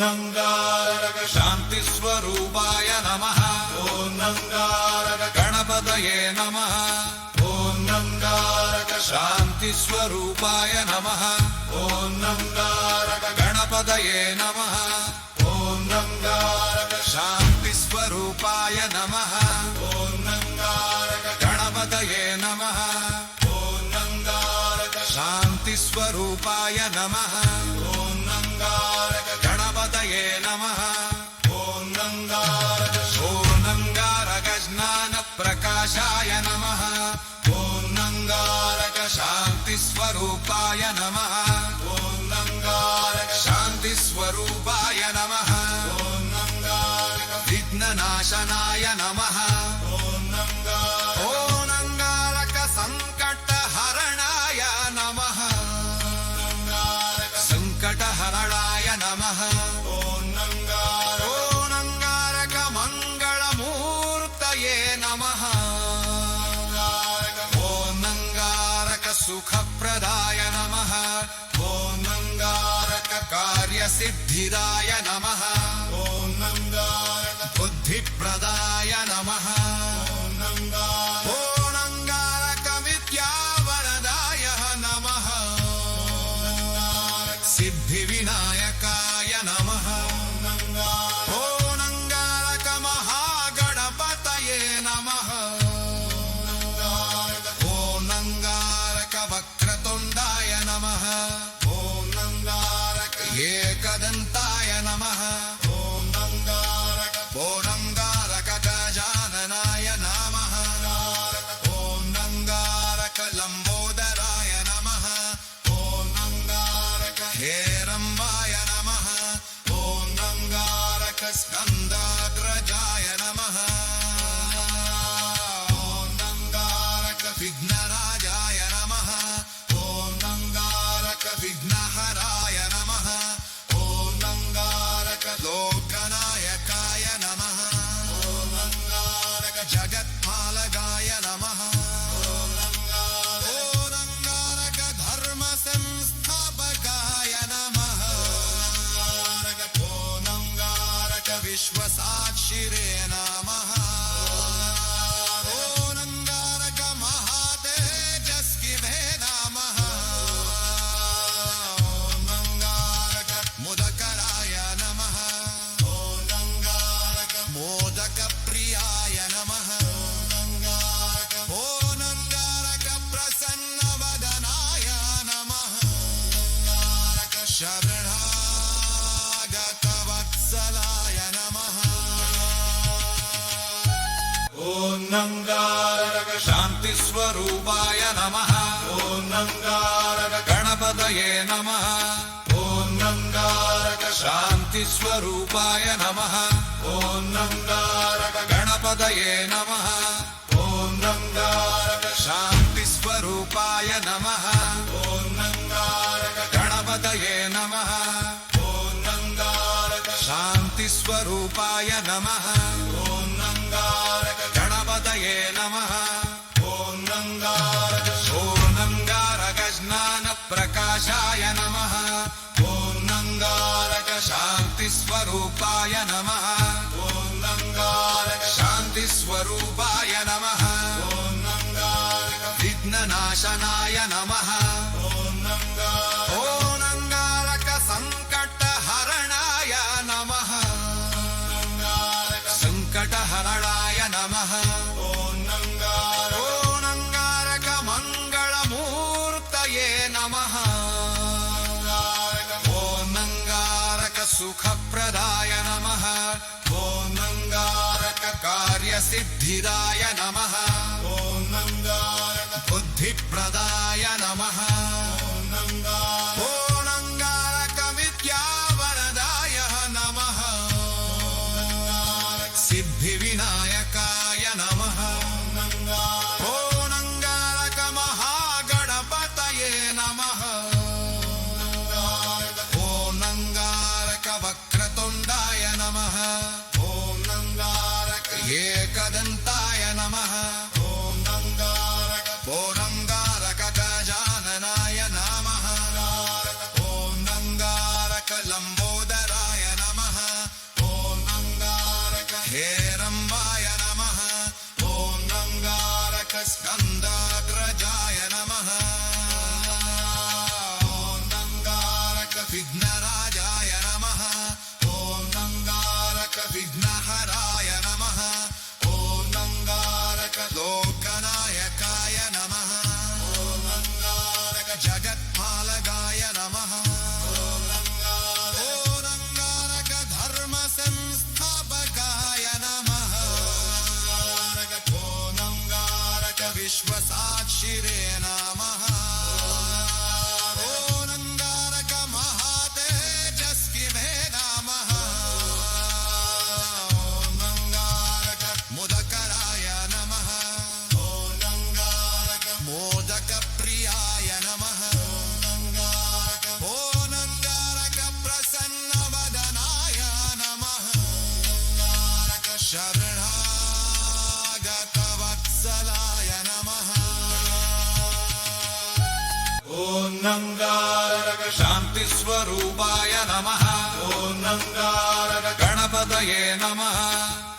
నంగారక శాంతి స్వరూపాయ నమ. ఓం నంగారక గణపతయే నమ. ఓం నంగారక శాంతి స్వరూపాయ నమ. ఓం నంగారక గణపతయే నమ. ఓం నంగారక శాంతి స్వరూపాయ నమ. ఓం నంగారక గణపతయే నమ. ఓం నంగారక శాంతి స్వరూపాయ నమ. ప్రకాశాయ నమ. ఓం నంగారక శాంతి స్వరూపాయ నమ. ఓం నంగారక శాంతి స్వరూపాయ నమ. ఓం నంగారక విఘ్ననాశనాయ నమ. ఓం నంగారక సంకట హరణాయ నమ. సంకట హరణాయ నమ. ఓనంగారక సుఖప్రదాయ నమ ఓం నంగారక నంగారక శాంతి స్వరూపాయ నమ. ఓం నంగారక గణపతయే నమ. ఓం నంగారక శాంతి స్వరూపాయ నమ. ఓం నంగారక గణపతయే నమ. ఓం నంగారక శాంతి స్వరూపాయ నమ. ఓం నంగారక గణపతయే నమ. ఓం నంగారక శాంతి స్వరూపాయ నమ. జ్ఞాన ప్రకాశాయ నమ. ఓం నంగారక శాంతి స్వరూపాయ నమ. ఓం నంగారక శాంతి స్వరూపాయ నమ. ఓం ఓనంగారక సుఖప్రదాయ నమ ఓం నంగారక Ignite నంగారక శాంతి స్వరూపాయ నమ. ఓం నంగారక గణపతయే నమ.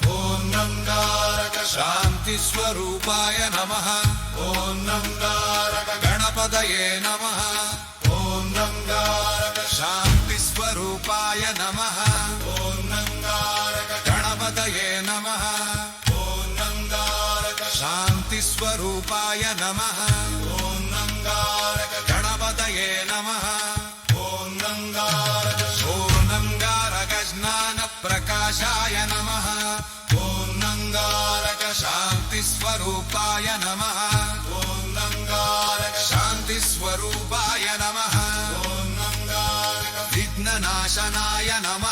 ఓం నంగారక శాంతి స్వరూపాయ నమ. ఓం నంగారక గణపతయే నమ. ఓం నంగారక శాంతి స్వరూపాయ నమ. ఓం నంగారక గణపతయే నమ. ఓం నంగారక శాంతి స్వరూపాయ నమ. నాశనాయ నమ.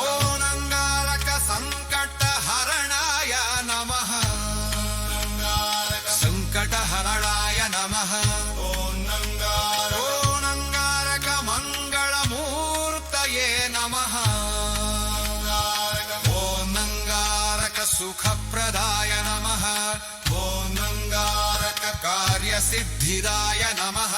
ఓనంగారక సంకట హరణాయ నమ. సంకట హరణాయ నమ ఓనంగారక మంగళమూర్తయే నమ. ఓనంగారక సుఖప్రదాయ నమ. ఓనంగారక కార్యసిద్ధిరాయ నమః.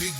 Big